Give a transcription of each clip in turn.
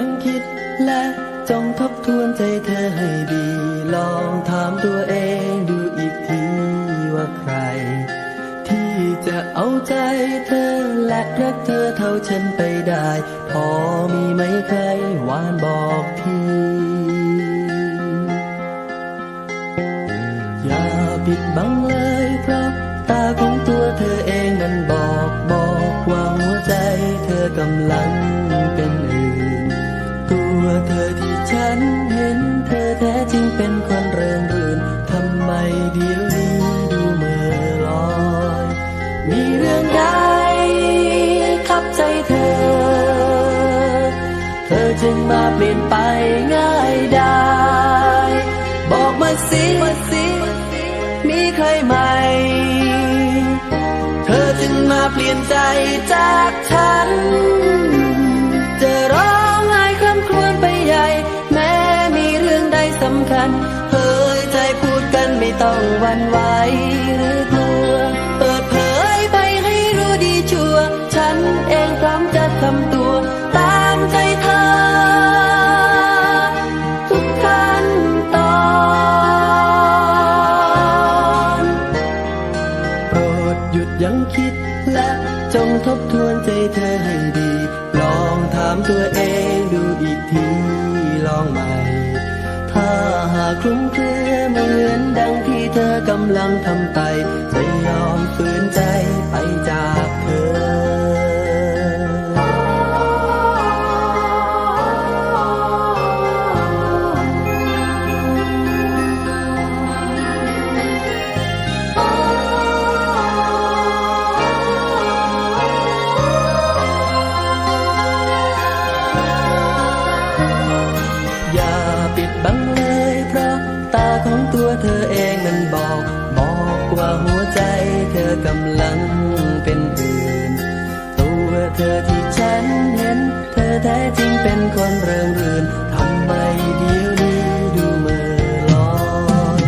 ยังคิดและจ้องทบทวนใจเธอให้ดี ลองถามตัวเองดูอีกทีว่าใคร ที่จะเอาใจเธอและรักเธอเท่าฉันไปได้ พอมีไหมใครหวานบอกทีอย่าปิดบัง ห็นเธอแท้จริงเป็นคนเริงรื่นทำไมเดียวนี้ดูเมื่อลอย มีเรื่องใดขับใจเธอ เธอจึงมาเปลี่ยนไปง่ายได้บอกมาสิมาสิมีใครไหม่ เธอจึงมาเปลี่ยนใจจ ต้องวันไหวหรือกลัว เปิดเผยไปให้รู้ดีชัว ฉันเองพร้อมจะทำตัว ตามใจเธอ ทุกขั้นตอนโปรดหยุดยังคิดและจงทบทวนใจเธอให้ดี ลองถามตัวเองดูอีกทีลองใหม่ คลุ้มเครือเหมือนดังที่เธอกำลังทำไปจะยอมฝืน อกำลังเป็นอื่น ตัวเธอที่ฉันเห็น เธอแท้จริงเป็นคนเริงรื่นทำไมเดียวนี้ดูเมื่อลอย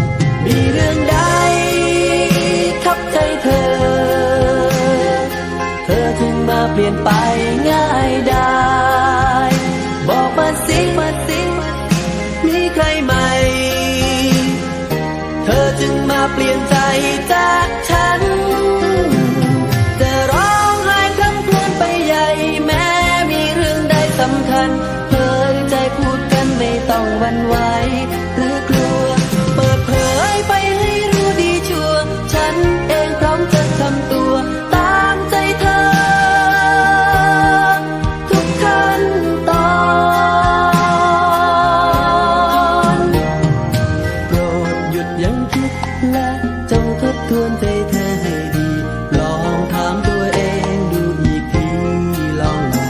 มีเรื่องใดทับใจเธอ เธอจึงมาเปลี่ยนไปง่ายได้บอกมาสิมาสิมีใครไหม่ เธอจึงมาเปลี่ยนใจจากฉัน วันไหวหรือกลัว เปิดเผยไปให้รู้ดีชัวฉันเองพร้อมจะทำตัว ตามใจเธอ ทุกขั้นตอนโปรดหยุดยังคิดและจงทบทวนใจเธอให้ดี ลองถามตัวเองดูอีกทีลองใหม่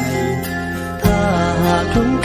ถ้าหากคุ้มเ